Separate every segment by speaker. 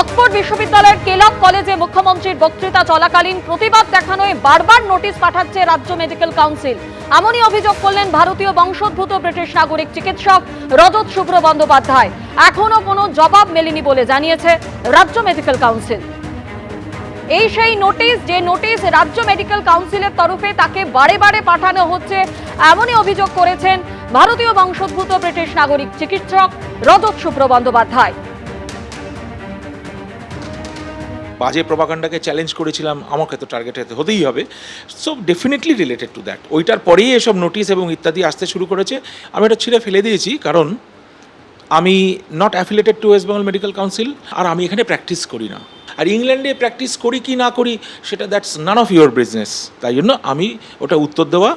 Speaker 1: Oxford বিশ্ববিদ্যালয়ের কেলক কলেজে মুখ্যমন্ত্রীর বক্তৃতা চলাকালীন প্রতিবাদ দেখানোয় বারবার নোটিশ পাঠাচ্ছে রাজ্য মেডিকেল কাউন্সিল। এমনই অভিযোগ করলেন ভারতীয় বংশোদ্ভূত ব্রিটিশ নাগরিক চিকিৎসক রজত শুভ্র বন্দ্যোপাধ্যায়। এখনও কোনো জবাব মেলেনি বলে জানিয়েছে রাজ্য মেডিকেল কাউন্সিল। এই সেই নোটিশ, যে নোটিশ রাজ্য মেডিকেল কাউন্সিলের তরফে তাকে বারে বারে পাঠানো হচ্ছে, এমনই অভিযোগ করেছেন ভারতীয় বংশোদ্ভূত ব্রিটিশ নাগরিক চিকিৎসক রজত শুভ্র বন্দ্যোপাধ্যায়।
Speaker 2: বাজে প্রভাকাণ্ডাকে চ্যালেঞ্জ করেছিলাম, আমাকে তো টার্গেট হতেই হবে। So definitely related to that ওইটার পরেই এসব নোটিশ এবং ইত্যাদি আসতে শুরু করেছে। আমি এটা ছিঁড়ে ফেলে দিয়েছি, কারণ আমি not affiliated to West Bengal medical council আর আমি এখানে প্র্যাকটিস করি না। আর ইংল্যান্ডে প্র্যাকটিস করি কি না করি, সেটা that's none of your business তাই জন্য আমি ওটা উত্তর দেওয়া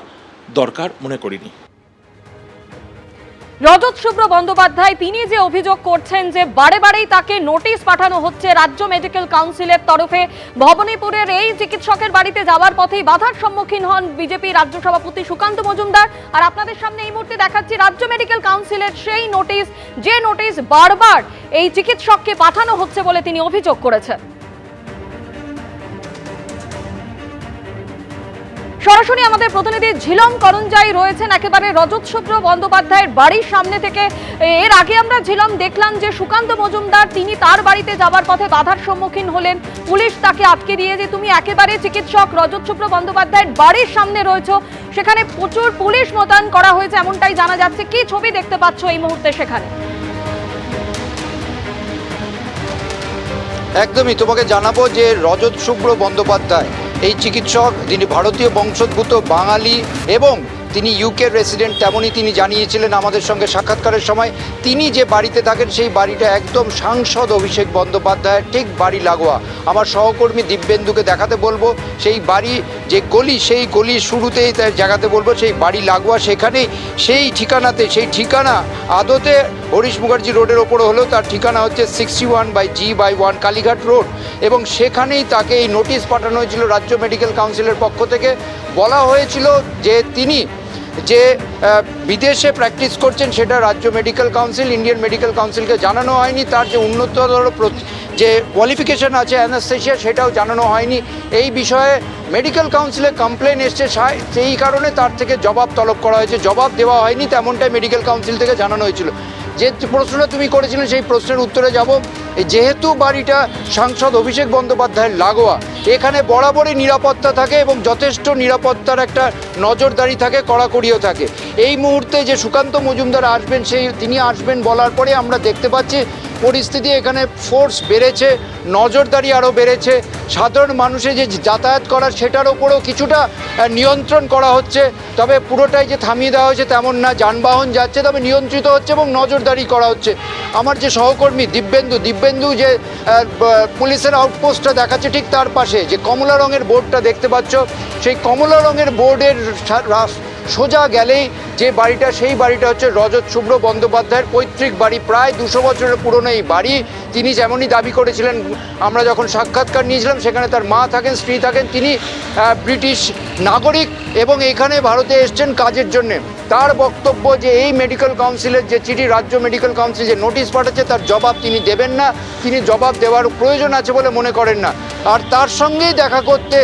Speaker 2: দরকার মনে করিনি।
Speaker 1: রজত শুভ্র বন্দ্যোপাধ্যায়, তিনি যে অভিযোগ করছেন যে বারে বারেই তাকে নোটিশ পাঠানো হচ্ছে রাজ্য মেডিকেল কাউন্সিলের তরফে, ভবনীপুরের এই চিকিৎসকের বাড়িতে যাওয়ার পথেই বাধার সম্মুখীন হন বিজেপি রাজ্য সভাপতি সুকান্ত মজুমদার। আর আপনাদের সামনে এই মুহূর্তে দেখাচ্ছি রাজ্য মেডিকেল কাউন্সিলের সেই নোটিশ, যে নোটিশ বারবার এই চিকিৎসককে পাঠানো হচ্ছে বলে তিনি অভিযোগ করেছেন। সরাসরি আমাদের প্রতিনিধি ঝিলম করঞ্জাই রয়েছেন, একেবারে রজত শুভ্র বন্দ্যোপাধ্যায়ের বাড়ির সামনে থেকে। এর আগে আমরা ঝিলম দেখলাম যে সুকান্ত মজুমদার, তিনি তার বাড়িতে যাওয়ার পথে বাধার সম্মুখীন হলেন। পুলিশ তাকে আটকে দিয়ে যে তুমি একেবারে চিকিৎসক রজত শুভ্র বন্দ্যোপাধ্যায়ের বাড়ির সামনে রয়েছে, সেখানে প্রচুর পুলিশ মোতায়েন করা হয়েছে এমনটাই জানা যাচ্ছে। কি ছবি দেখতে পাচ্ছ এই মুহূর্তে সেখানে?
Speaker 3: একদমই, তোমাকে জানাব যে রজত শুভ্র বন্দ্যোপাধ্যায় এই চিকিৎসক যিনি ভারতীয় বংশোদ্ভূত বাঙালি এবং তিনি ইউকের রেসিডেন্ট তেমনই তিনি জানিয়েছিলেন আমাদের সঙ্গে সাক্ষাৎকারের সময়, তিনি যে বাড়িতে থাকেন সেই বাড়িটা একদম সাংসদ অভিষেক বন্দ্যোপাধ্যায়ের ঠিক বাড়ি লাগোয়া। আমার সহকর্মী দিব্যেন্দুকে দেখাতে বলব, সেই বাড়ি যে গলি, সেই গলির শুরুতেই তার জায়গাতে বলব, সেই বাড়ি লাগোয়া সেখানেই। সেই ঠিকানাতে, সেই ঠিকানা আদতে হরিশ মুখার্জি রোডের ওপরে হলেও তার ঠিকানা হচ্ছে sixty one by G by one Kalighat road. এবং সেখানেই তাকে এই নোটিশ পাঠানো হয়েছিল রাজ্য মেডিকেল কাউন্সিলের পক্ষ থেকে। বলা হয়েছিল যে তিনি যে বিদেশে প্র্যাকটিস করছেন সেটা রাজ্য মেডিকেল কাউন্সিল ইন্ডিয়ান মেডিকেল কাউন্সিলকে জানানো হয়নি। তার যে উন্নততর যে কোয়ালিফিকেশন আছে অ্যানাস্থেশিয়া সেটাও জানানো হয়নি। এই বিষয়ে মেডিকেল কাউন্সিলে কমপ্লেন এসছে। সেই কারণে তার থেকে জবাব তলব করা হয়েছে। জবাব দেওয়া হয়নি, তেমনটাই মেডিকেল কাউন্সিল থেকে জানানো হয়েছিল। যে প্রশ্নটা তুমি করেছিলে, সেই প্রশ্নের উত্তরে যাব। যেহেতু বাড়িটা সাংসদ অভিষেক বন্দ্যোপাধ্যায়ের লাগোয়া, এখানে বরাবরই নিরাপত্তা থাকে এবং যথেষ্ট নিরাপত্তার একটা নজরদারি থাকে, কড়াকড়িও থাকে। এই মুহূর্তে যে সুকান্ত মজুমদার আসবেন, সেই তিনি আসবেন বলার পরে আমরা দেখতে পাচ্ছি পরিস্থিতি এখানে ফোর্স বেড়েছে, নজরদারি আরও বেড়েছে। সাধারণ মানুষের যে যাতায়াত করার সেটার ওপরেও কিছুটা নিয়ন্ত্রণ করা হচ্ছে। তবে পুরোটাই যে থামিয়ে দেওয়া হয়েছে তেমন না, যানবাহন যাচ্ছে, তবে নিয়ন্ত্রিত হচ্ছে এবং নজরদারি করা হচ্ছে। আমার যে সহকর্মী দিব্যেন্দু দিব্যেন্দু যে পুলিশের আউটপোস্টটা দেখাচ্ছে ঠিক তার পাশে, যে কমলা রঙের বোর্ডটা দেখতে পাচ্ছ, সেই কমলা রঙের বোর্ডের সোজা গেলেই যে বাড়িটা, সেই বাড়িটা হচ্ছে রজত শুভ্র বন্দ্যোপাধ্যায়ের পৈতৃক বাড়ি। প্রায় দুশো বছরের পুরনো এই বাড়ি। তিনি যেমনই দাবি করেছিলেন, আমরা যখন সাক্ষাৎকার নিয়েছিলাম, সেখানে তার মা থাকেন, স্ত্রী থাকেন, তিনি ব্রিটিশ নাগরিক এবং এখানে ভারতে এসছেন কাজের জন্যে। তার বক্তব্য যে এই মেডিকেল কাউন্সিলের যে চিঠি, রাজ্য মেডিকেল কাউন্সিল যে নোটিশ পাঠাচ্ছে, তার জবাব তিনি দেবেন না। তিনি জবাব দেওয়ার প্রয়োজন আছে বলে মনে করেন না। আর তার সঙ্গেই দেখা করতে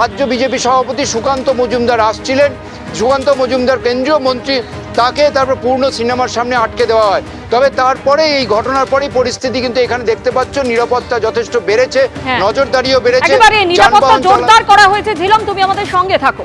Speaker 3: রাজ্য বিজেপি সভাপতি সুকান্ত মজুমদার আসছিলেন। সুকান্ত মজুমদার কেন্দ্রীয় মন্ত্রী তাকে তারপর পূর্ণ সিনেমার সামনে আটকে দেওয়া হয় তবে তারপরে এই ঘটনার পরেই পরিস্থিতি কিন্তু এখানে দেখতে পাচ্ছ নিরাপত্তা যথেষ্ট বেড়েছে
Speaker 1: হ্যাঁ।
Speaker 3: নজরদারিও বেড়েছে
Speaker 1: নিরাপত্তা জোরদার করা হয়েছে ঝিলম তুমি আমাদের সঙ্গে থাকো